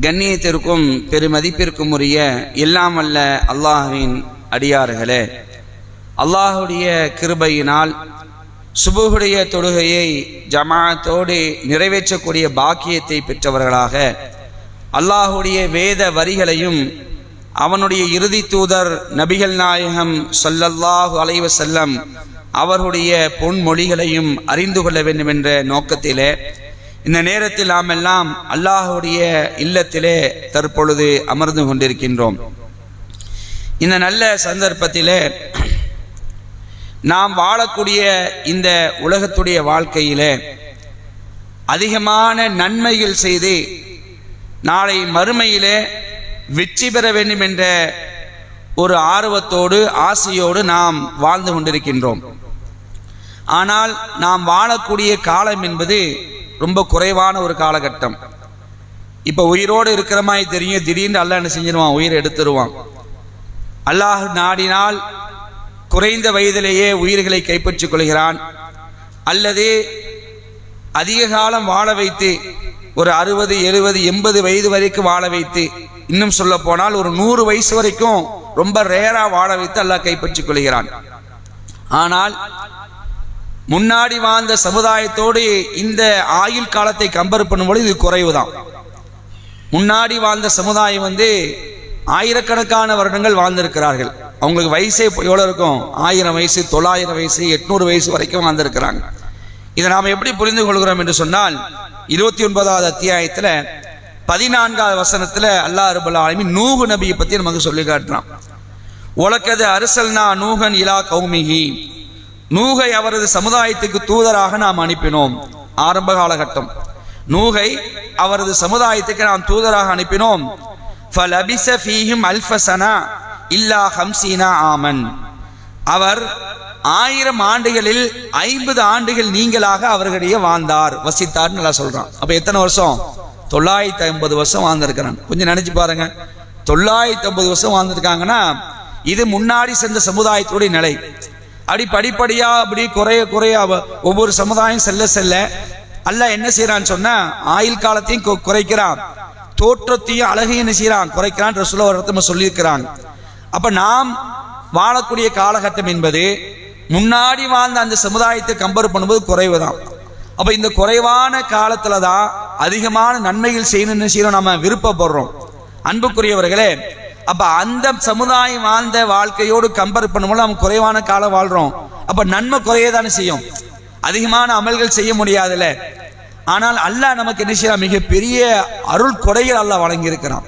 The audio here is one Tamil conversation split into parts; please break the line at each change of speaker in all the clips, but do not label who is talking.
கண்ணியத்திற்கும் பெருமதிப்பிற்கும் உரிய எல்லாம் அல்ல அல்லாஹுவின் அடியார்களே. அல்லாஹுடைய கிருபையினால் சுபுகுடைய தொழுகையை ஜமாத்தோடு நிறைவேற்றக்கூடிய பாக்கியத்தை பெற்றவர்களாக அல்லாஹுடைய வேத வரிகளையும் அவனுடைய இறுதி தூதர் நபிகள் நாயகம் சொல்லல்லாஹு அலைவசல்லம் அவர்களுடைய பொன்மொழிகளையும் அறிந்து கொள்ள வேண்டும் என்ற நோக்கத்திலே இந்த நேரத்தில் நாம் எல்லாம் அல்லாஹுடைய இல்லத்திலே தற்பொழுது அமர்ந்து கொண்டிருக்கின்றோம். இந்த நல்ல சந்தர்ப்பத்திலே நாம் வாழக்கூடிய இந்த உலகத்துடைய வாழ்க்கையிலே அதிகமான நன்மைகள் செய்து நாளை மறுமையிலே வெற்றி பெற வேண்டும் என்ற ஒரு ஆர்வத்தோடு ஆசையோடு நாம் வாழ்ந்து கொண்டிருக்கின்றோம். ஆனால் நாம் வாழக்கூடிய காலம் என்பது ரொம்ப குறைவான ஒரு காலகட்டம். இப்போ உயிரோடு இருக்கிற மாதிரி தெரியும். திடீர்னு அல்லாஹ் என்ன செஞ்சிருவான்? உயிரை எடுத்துருவான். அல்லாஹ் நாடினால் குறைந்த வயதிலேயே உயிர்களை கைப்பற்றிக் கொள்கிறான். அல்லது அதிக காலம் வாழ வைத்து ஒரு அறுபது எழுபது எண்பது வயது வரைக்கும் வாழ வைத்து இன்னும் சொல்ல போனால் ஒரு நூறு வயசு வரைக்கும் ரொம்ப ரேரா வாழ வைத்து அல்லாஹ் கைப்பற்றிக் கொள்கிறான். ஆனால் முன்னாடி வாழ்ந்த சமுதாயத்தோடு இந்த ஆயுள் காலத்தை கம்பேர் பண்ணும்போது இது குறைவு தான் முன்னாடி வாழ்ந்த சமுதாயம் வந்து ஆயிரக்கணக்கான வருடங்கள் வாழ்ந்திருக்கிறார்கள். அவங்களுக்கு வயசே எவ்வளோ இருக்கும்? ஆயிரம் வயசு தொள்ளாயிரம் வயசு எட்நூறு வயசு வரைக்கும் வாழ்ந்திருக்கிறாங்க. இதை நாம் எப்படி புரிந்து கொள்கிறோம் என்று சொன்னால் இருபத்தி ஒன்பதாவது அத்தியாயத்தில் பதினான்காவது வசனத்தில் அல்லாஹ் ரபுல் ஆலமி நூகு நபியை பற்றி நமக்கு சொல்லி காட்டுறான். உலக்கது அரசல்னா நூகன் இலா கௌமிகி நூகை அவரது சமுதாயத்துக்கு தூதராக நாம் அனுப்பினோம். ஆரம்ப காலகட்டம். நூகை அவரது சமுதாயத்துக்கு நாம் தூதராக அனுப்பினோம். ஃபலபிச அல்ஃபசனா இல்லா ஹம்சீனா ஆமன். அவர் ஆயிரம் ஆண்டுகளில் ஐம்பது ஆண்டுகள் நீங்களாக அவர்களிடையே வாழ்ந்தார். வசித்தார் நல்லா சொல்றான். அப்ப எத்தனை வருஷம்? தொள்ளாயிரத்தி ஐம்பது வருஷம் வாழ்ந்திருக்கிறான். கொஞ்சம் நினைச்சு பாருங்க. தொள்ளாயிரத்தி ஐம்பது வருஷம் வாழ்ந்திருக்காங்கன்னா இது முன்னாடி சென்ற சமுதாயத்துடைய நிலை. அப்படி படிப்படியா அப்படி குறைய குறைய ஒவ்வொரு சமுதாயம் செல்ல செல்ல அல்ல என்ன செய்யறான்னு சொன்னா ஆயுள் காலத்தையும் குறைக்கிறான். தோற்றத்தையும் அழகையும் என்ன செய்யறான் குறைக்கிறான் ரசூல ஒரு இடத்துல சொல்லியிருக்கிறாங்க. அப்ப நாம் வாழக்கூடிய காலகட்டம் என்பது முன்னாடி வாழ்ந்த அந்த சமுதாயத்தை கம்பேர் பண்ணும்போது குறைவு தான் அப்ப இந்த குறைவான காலத்துல தான் அதிகமான நன்மைகள் செய்யணும்னு செய்யணும் நம்ம விருப்பப்படுறோம். அன்புக்குரியவர்களே அப்ப அந்த சமுதாயம் வாழ்ந்த வாழ்க்கையோடு கம்பேர் பண்ணும்போது நம்ம குறைவான காலம் வாழ்றோம். அப்ப நன்மை குறையதானே செய்யும். அதிகமான அமல்கள் செய்ய முடியாதுல்ல. ஆனால் அல்லாஹ் நமக்கு என்ன செய்யலாம் மிகப்பெரிய அருள் கொடைகள் அல்லாஹ் வழங்கியிருக்கிறான்.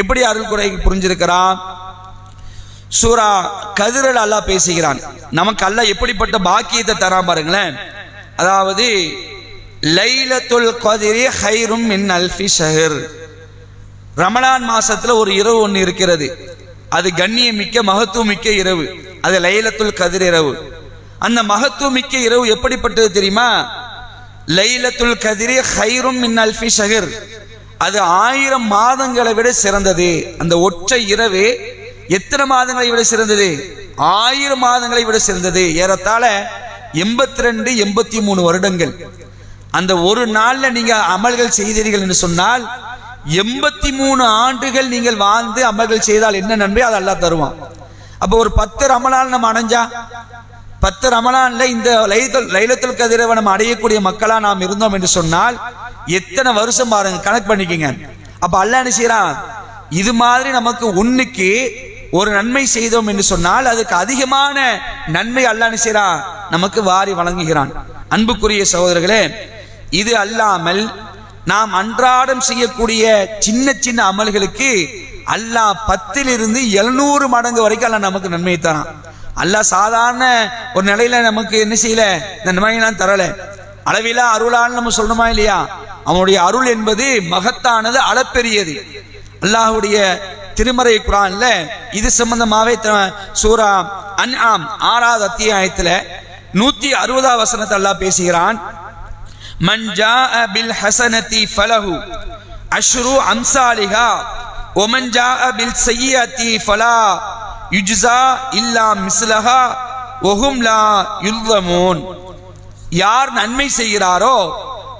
எப்படி அருள் கொடை புரிஞ்சிருக்கிறான்? சூரா கதிரல் அல்லாஹ் பேசுகிறான். நமக்கு அல்லாஹ் எப்படிப்பட்ட பாக்கியத்தை தரான் பாருங்களேன். அதாவது லைலத்துல் கதிரி ஹைரும் மின் அல்ஃபி ஷஹர். ரமலான் மாசத்துல ஒரு இரவு ஒன்று இருக்கிறது. அது கண்ணியமிக்க மகத்துவமிக்க இரவு. அது லைலத்துல் கதிர் இரவு. அந்த மகத்துவமிக்க இரவு எப்படிப்பட்டது தெரியுமா? லைலத்துல் கதிரி ஹைரும் மின் அல்ஃபி ஷஹர். அது ஆயிரம் மாதங்களை விட சிறந்தது. அந்த ஒற்றை இரவு எத்தனை மாதங்களை விட சிறந்தது? ஆயிரம் மாதங்களை விட சிறந்தது. ஏறத்தாழ எண்பத்தி ரெண்டு எண்பத்தி மூணு வருடங்கள். அந்த ஒரு நாள்ல நீங்க அமல்கள் செய்தீர்கள் என்று சொன்னால் எண்பத்தி மூணு ஆண்டுகள் நீங்கள் வாழ்ந்து அமல்கள் செய்தால் என்ன நன்மை? அதை அல்லா தருவான். அப்போ ஒரு பத்து ரமலான் நம்ம அடைஞ்சா பத்து ரமலான்ல இந்த லைலத்துல் லைலத்துல் கதிரவை நம்ம அடையக்கூடிய மக்களா நாம் இருந்தோம் என்று சொன்னால் எத்தனை வருஷம் பாருங்க கணக்கு பண்ணிக்கங்க. அப்ப அல்ல என்ன செய்யறான் இது மாதிரி நமக்கு ஒண்ணுக்கு ஒரு நன்மை செய்தோம் என்று சொன்னால் அதுக்கு அதிகமான நன்மை அல்லாஹ் என்ன செய்யறான் நமக்கு வாரி வழங்குகிறான். அன்புக்குரிய சகோதரர்களே இது அல்லாமல் நாம் அன்றாடம் செய்யக்கூடிய சின்ன சின்ன அமல்களுக்கு அல்லாஹ் பத்திலிருந்து எழுநூறு மடங்கு வரைக்கும் அல்லாஹ் நமக்கு நன்மையை தரான். அல்லாஹ் சாதாரண ஒரு நிலையில நமக்கு என்ன செய்யல? இந்த நன்மையெல்லாம் தரல. அளவிலா அருளான்னு நம்ம சொல்லணுமா இல்லையா? அவனுடைய அருள் என்பது மகத்தானது அளப்பெரியது. அல்லாஹ்வுடைய திருமறை குரான்ல இது சம்பந்தமாவே சூரா அன் ஆம் ஆறாவது அத்தியாயத்துல நூத்தி அறுபதாவது வசனத்தை அல்லாஹ் பேசுகிறான். மன் ஜாஅ பில் ஹசனதி ஃபலஹு அஷ்ரு அம்சாலிஹா ஒமன் ஜாஅ பில் சய்யியதி ஃபலா யுஜ்ஸா இல்லா மிஸ்லஹா ஒஹும் லா யுல்தமூன் யார் நன்மை செய்கிறாரோ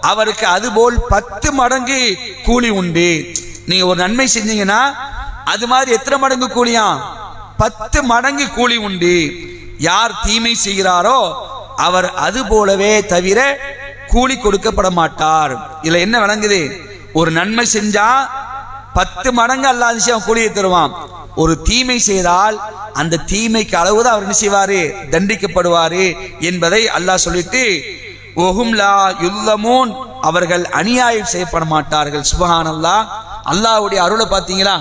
அவருக்கு அதுபோல் பத்து மடங்கு கூலி உண்டு. நீங்க ஒரு நன்மை செஞ்சீங்கன்னா அது மாதிரி எத்தனை மடங்கு கூலியா? பத்து மடங்கு கூலி உண்டு. யார் தீமை செய்கிறாரோ அவர் அது போலவே தவிர கூலி கொடுக்கப்பட மாட்டார் இதுல என்ன விளங்குது? ஒரு நன்மை செஞ்சா பத்து மடங்கு அல்லாஹ் விஷயம் கூலியை தருவான். ஒரு தீமை செய்தால் அந்த தீமைக்கு அளவுதான் அவர் என்ன செய்வாரு? தண்டிக்கப்படுவாரு என்பதை அல்லாஹ் சொல்லிட்டு ஒஹும்லா யுல்லமூன். அவர்கள் அநியாயம் செய்யப்பட மாட்டார்கள் சுபஹானல்லாஹ். அல்லாஹ்வுடைய அருளை பார்த்தீங்களா?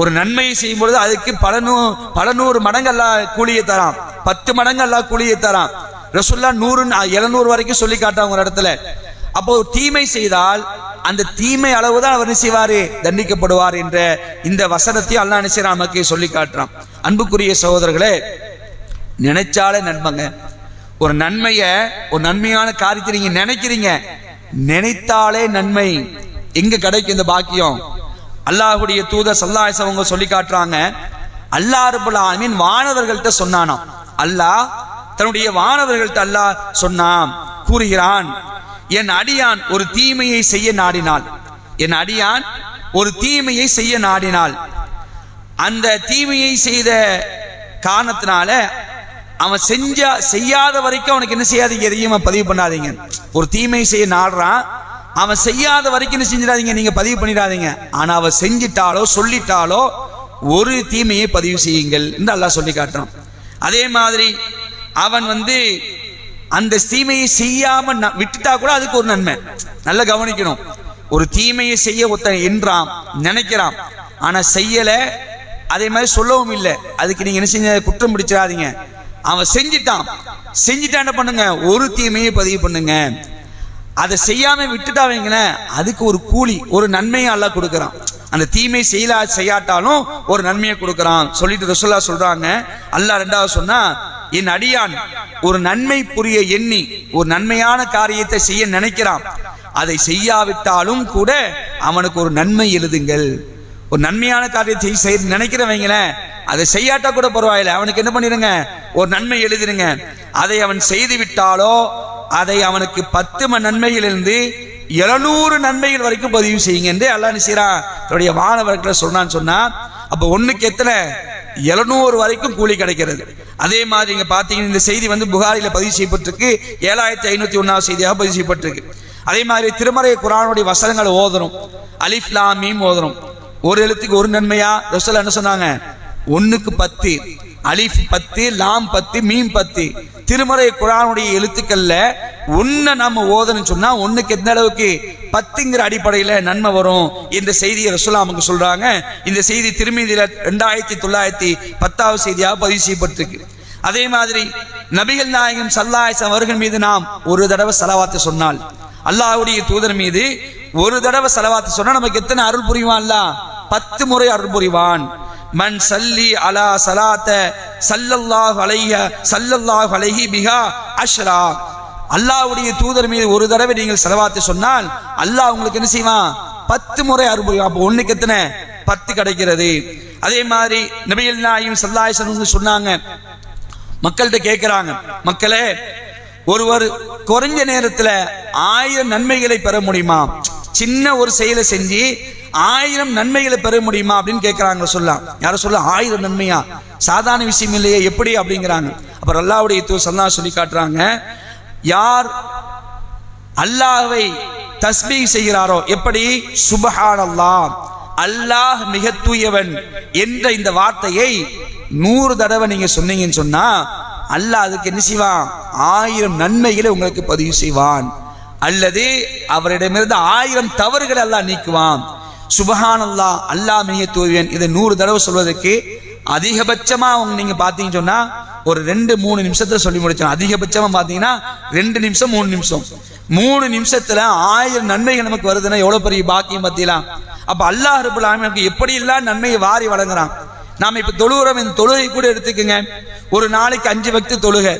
ஒரு நன்மையை செய்யும் பொழுது அதுக்கு பல நூ பல நூறு மடங்கு அல்லா கூலியை தரான். பத்து மடங்கு அல்லாஹ் கூலியை தரான். ரசுல்லா நூறு எழுநூறு வரைக்கும் சொல்லி காட்டாங்க ஒரு இடத்துல. அப்போ ஒரு தீமை செய்தால் அந்த தீமை அளவுதான் அவர் என்ன செய்வாரு? தண்டிக்கப்படுவார் என்ற இந்த வசனத்தையும் அல்லாஹ் என்ன நமக்கு சொல்லி காட்டுறான். அன்புக்குரிய சகோதரர்களே நினைச்சாலே நன்மைங்க. ஒரு நன்மைய ஒரு நன்மையான காரியத்தை நீங்க நினைக்கிறீங்க. நினைத்தாலே நன்மை. எங்க கிடைக்கும் இந்த பாக்கியம்? அல்லாஹ்வுடைய தூதர் சல்லாஹ் அவங்க சொல்லி காட்டுறாங்க. அல்லாஹ் ரபுல் மீன் வானவர்கள்ட்ட சொன்னானாம். அல்லாஹ் தன்னுடைய வானவர்கள்ட்ட அல்லாஹ் சொன்னான் கூறுகிறான் என் அடியான் ஒரு தீமையை செய்ய நாடினாள். என் அடியான் ஒரு தீமையை செய்ய நாடினாள். அந்த தீமையை செய்த காரணத்தினால அவன் செஞ்ச செய்யாத வரைக்கும் அவனுக்கு என்ன செய்யாதீங்க? எதையும் பதிவு பண்ணாதீங்க. ஒரு தீமையை செய்ய நாடுறான். அவன் செய்யாத வரைக்கும் என்ன செஞ்சிடாதீங்க? நீங்க பதிவு பண்ணிடாதீங்க. ஆனா அவன் செஞ்சிட்டாலோ சொல்லிட்டாலோ ஒரு தீமையை பதிவு செய்யுங்கள் என்று அல்லாஹ் சொல்லி காட்டுறான். அதே மாதிரி அவன் வந்து அந்த தீமையை செய்யாம ந- விட்டுட்டா கூட அதுக்கு ஒரு நன்மை. நல்லா கவனிக்கணும். ஒரு தீமையை செய்ய ஒருத்தன் என்றான் நினைக்கிறான். ஆனா செய்யல. அதே மாதிரி சொல்லவும் இல்லை. அதுக்கு நீங்க என்ன செஞ்ச குற்றம் பிடிச்சிடாதீங்க. அவன் செஞ்சிட்டான். செஞ்சிட்டான் என்ன பண்ணுங்க? ஒரு தீமையை பதிவு பண்ணுங்க. அதை செய்யாம விட்டுட்டா வைங்களேன் அதுக்கு ஒரு கூலி ஒரு நன்மையை அல்லாஹ் கொடுக்குறான். அந்த தீமை செய்யலா செய்யாட்டாலும் ஒரு நன்மையை கொடுக்குறான். சொல்லிட்டு ரசோல்லா சொல்றாங்க. அல்லா ரெண்டாவது சொன்னா என் அடியான் ஒரு நன்மை புரிய எண்ணி ஒரு நன்மையான காரியத்தை செய்ய நினைக்கிறான். அதை செய்யாவிட்டாலும் கூட அவனுக்கு ஒரு நன்மை எழுதுங்கள். ஒரு நன்மையான காரியத்தை செய்ய நினைக்கிறவங்களேன் அதை செய்யாட்டா கூட பரவாயில்லை. அவனுக்கு என்ன பண்ணிருங்க? ஒரு நன்மை எழுதிருங்க. அதை அவன் செய்து விட்டாலோ அதை அவனுக்கு பத்து மணி நன்மையிலிருந்து எழுநூறு நன்மைகள் வரைக்கும் பதிவு செய்யுங்க என்று அல்லாஹ் என்ன தன்னுடைய மாணவர்களை சொன்னான்னு சொன்னா அப்ப ஒண்ணுக்கு எத்தனை? எழுநூறு வரைக்கும் கூலி கிடைக்கிறது. அதே மாதிரி இங்கே பார்த்தீங்கன்னா இந்த செய்தி வந்து புகாரியில் பதிவு செய்யப்பட்டிருக்கு. ஏழாயிரத்தி ஐநூற்றி ஒன்றாவது செய்தியாக பதிவு செய்யப்பட்டிருக்கு. அதே மாதிரி திருமறை குரானுடைய வசனங்களை ஓதணும். அலிஃப்லாமியும் மீம் ஓதணும். ஒரு எழுத்துக்கு ஒரு நன்மையா? ரசல் என்ன சொன்னாங்க? ஒன்றுக்கு பத்து. அலிஃப் பத்து லாம் பத்து மீம் பத்து. திருமறை குரானுடைய எழுத்துக்கள்ல ஒன்றை நாம ஓதணும்னு சொன்னா ஒண்ணுக்கு எந்த அளவுக்கு பத்துங்கிற அடிப்படையில நன்மை வரும் இந்த செய்தியை ரசுல்லாமுக்கு நமக்கு சொல்றாங்க. இந்த செய்தி திருமதியில ரெண்டாயிரத்தி தொள்ளாயிரத்தி பத்தாவது செய்தியாக பதிவு செய்யப்பட்டிருக்கு. அதே மாதிரி நபிகள் நாயகம் சல்லாயசம் அவர்கள் மீது நாம் ஒரு தடவை செலவாத்து சொன்னால் அல்லாஹுடைய தூதர் மீது ஒரு தடவை செலவாத்து சொன்னா நமக்கு எத்தனை அருள் புரிவான் பத்து முறை அருள் புரிவான். மன் சல்லி அலா சலாத்த சல்லல்லாஹ் அலைஹ சல்லல்லாஹ் அலைஹி பிஹா அஷ்ரா. அல்லாஹ்வுடைய தூதர் மீது ஒரு தடவை நீங்கள் செலவாத்து சொன்னால் அல்லாஹ் உங்களுக்கு என்ன செய்வான்? பத்து முறை அறுபது அப்போ ஒண்ணுக்கு எத்தனை? பத்து கிடைக்கிறது. அதே மாதிரி நபிகள் நாயும் சல்லாஹ் சொன்னாங்க மக்கள்கிட்ட கேட்கிறாங்க மக்களே ஒருவர் குறைஞ்ச நேரத்தில் ஆயிரம் நன்மைகளை பெற முடியுமா? சின்ன ஒரு செயலை செஞ்சு ஆயிரம் நன்மைகளை பெற முடியுமா அப்படின்னு கேட்குறாங்க சொல்லலாம். யாரும் சொல்ல ஆயிரம் நன்மையா? சாதாரண விஷயம் இல்லையே எப்படி அப்படிங்கிறாங்க. அப்புறம் அல்லாவுடைய தூ சல்லா சொல்லி காட்டுறாங்க யார் அல்லாஹை தஸ்பீஹ் செய்கிறாரோ எப்படி? சுபஹான் அல்லாஹ் மிக தூயவன் என்ற இந்த வார்த்தையை நூறு தடவை நீங்க சொன்னீங்கன்னு சொன்னா அல்லாஹ் அதுக்கு என்ன செய்வான்? ஆயிரம் நன்மைகளை உங்களுக்கு பதிவு செய்வான். அல்லது அவரிடமிருந்து ஆயிரம் தவறுகளை எல்லாம் நீக்குவான். சுபஹான் அல்லா அல்லாஹ் மிக தூயவன். இதை நூறு தடவை சொல்வதற்கு அதிகபட்சமா அவங்க நீங்க பார்த்தீங்கன்னு சொன்னா ஒரு ரெண்டு மூணு நிமிஷத்துல சொல்லி முடிச்சோம் அதிகபட்சமா பாத்தீங்கன்னா ரெண்டு நிமிஷம் மூணு நிமிஷம். மூணு நிமிஷத்துல ஆயிரம் நன்மைகள் நமக்கு வருதுன்னா எவ்வளவு பெரிய பாக்கியம் பத்திலாம் அப்ப அல்லாஹ் ரபுல் எப்படி எல்லாம் நன்மையை வாரி வழங்குறான்? நாம இப்ப தொழுகிறோம் இந்த தொழுகை கூட எடுத்துக்கோங்க. ஒரு நாளைக்கு அஞ்சு பக்தி தொழுகை.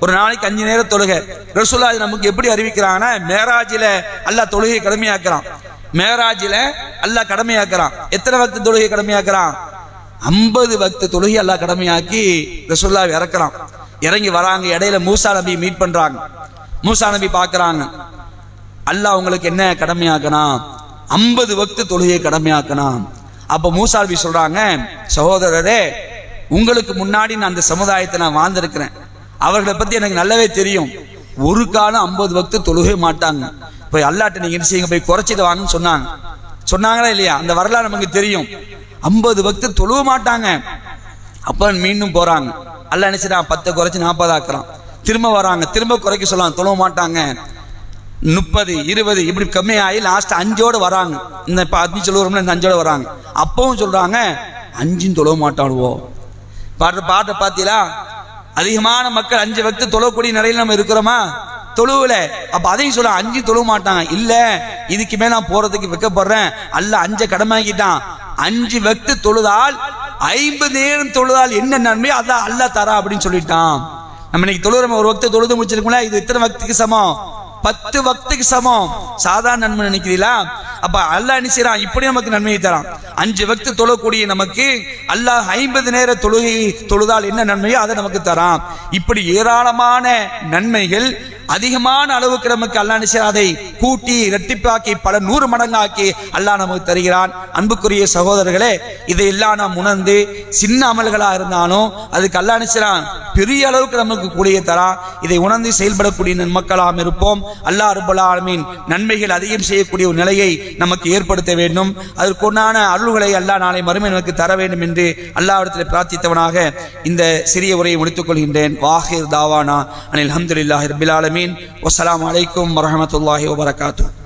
ஒரு நாளைக்கு அஞ்சு நேரம் தொழுகை. ரசூல்லா இது நமக்கு எப்படி அறிவிக்கிறாங்கன்னா மேராஜில அல்லாஹ் தொழுகை கடமையாக்குறான். மேராஜில அல்லாஹ் கடமையாக்குறான். எத்தனை பக்த தொழுகை கடமையாக்குறான்? ஐம்பது பக்த தொழுகை அல்லாஹ் கடமையாக்கி ரசுல்லா இறக்குறான். இறங்கி வராங்க இடையில மூசா நபி மீட் பண்றாங்க. மூசா நபி பார்க்குறாங்க. அல்லாஹ் உங்களுக்கு என்ன கடமையாக்கணும் ஐம்பது வக்து தொழுகையை கடமையாக்கணும் அப்ப மூசா நபி சொல்றாங்க சகோதரரே உங்களுக்கு முன்னாடி நான் அந்த சமுதாயத்தை நான் வாழ்ந்திருக்கிறேன். அவர்களை பத்தி எனக்கு நல்லாவே தெரியும். ஒரு காலம் ஐம்பது பக்து தொழுகவே மாட்டாங்க. போய் அல்லாட்ட நீங்க என்ன செய்யுங்க? போய் குறைச்சிட்டு வாங்கன்னு சொன்னாங்க. சொன்னாங்களா இல்லையா? அந்த வரலாறு நமக்கு தெரியும். ஐம்பது பக்தர் தொழுவ மாட்டாங்க. அப்புறம் மீண்டும் போறாங்க. அல்ல நினைச்சிடான் பத்தை குறைச்சி நாற்பது ஆக்குறான். திரும்ப வராங்க. திரும்ப குறைக்க சொல்லலாம் தொழுவ மாட்டாங்க. முப்பது இருபது இப்படி கம்மியாகி லாஸ்ட் அஞ்சோடு வராங்க. இந்த இப்போ அஞ்சு சொல்லுவோம்ல இந்த அஞ்சோடு வராங்க. அப்பவும் சொல்கிறாங்க அஞ்சும் தொழுவ மாட்டாடுவோம் பாட்டு பாட்டை பார்த்தீங்களா அதிகமான மக்கள் அஞ்சு பக்தர் தொழக்கூடிய நிலையில் நம்ம இருக்கிறோமா? தொழுவல. அப்ப அதையும் சொல்ல அஞ்சு தொழுவ மாட்டாங்க. இல்ல இதுக்கு மேல நான் போறதுக்கு வைக்கப்படுறேன். அல்ல அஞ்ச கடமையாக்கிட்டான். அஞ்சு வக்து தொழுதால் ஐம்பது நேரம் தொழுதால் என்ன நன்மை? அதான் அல்லாஹ் தரா அப்படின்னு சொல்லிட்டான். நம்ம இன்னைக்கு தொழுகிறோம் ஒரு வக்து தொழுது முடிச்சிருக்கோம்ல இது இத்தனை வக்துக்கு சமம்? பத்து வக்துக்கு சமம். சாதாரண நன்மை நினைக்கிறீங்களா? அப்ப அல்லாஹ் என்ன செய்றான்? இப்படி நமக்கு நன்மையை தரான். அஞ்சு வக்து தொழக்கூடிய நமக்கு அல்லாஹ் ஐம்பது நேர தொழுகை தொழுதால் என்ன நன்மையோ அதை நமக்கு தரான். இப்படி ஏராளமான நன்மைகள் அதிகமான அளவுக்கு நமக்கு அல்லா நிச்சயம் அதை கூட்டி இரட்டிப்பாக்கி பல நூறு மடங்காக்கி அல்லாஹ் நமக்கு தருகிறான். அன்புக்குரிய சகோதரர்களே இதையெல்லாம் நாம் உணர்ந்து சின்ன அமல்களா இருந்தாலும் அதுக்கு அல்லா நிச்சயம் பெரிய அளவுக்கு நமக்கு கூடிய தரான் இதை உணர்ந்து செயல்படக்கூடிய நன்மக்களாம் இருப்போம். அல்லாஹ் அருபலாமின் ஆலமீன் நன்மைகள் அதிகம் செய்யக்கூடிய ஒரு நிலையை நமக்கு ஏற்படுத்த வேண்டும். அதற்குண்டான அருள்களை அல்லாஹ் நாளை மறுமை நமக்கு தர வேண்டும் என்று அல்லாவிடத்தில் பிரார்த்தித்தவனாக இந்த சிறிய உரையை முடித்துக் கொள்கின்றேன். வாஹிர் தாவானா அனில் அஹமதுல்லாஹி ரபில் ஆலமீன். வஸ்ஸலாமு அலைக்கும் வரமத்துல்லாஹி வபரகாத்துஹ்.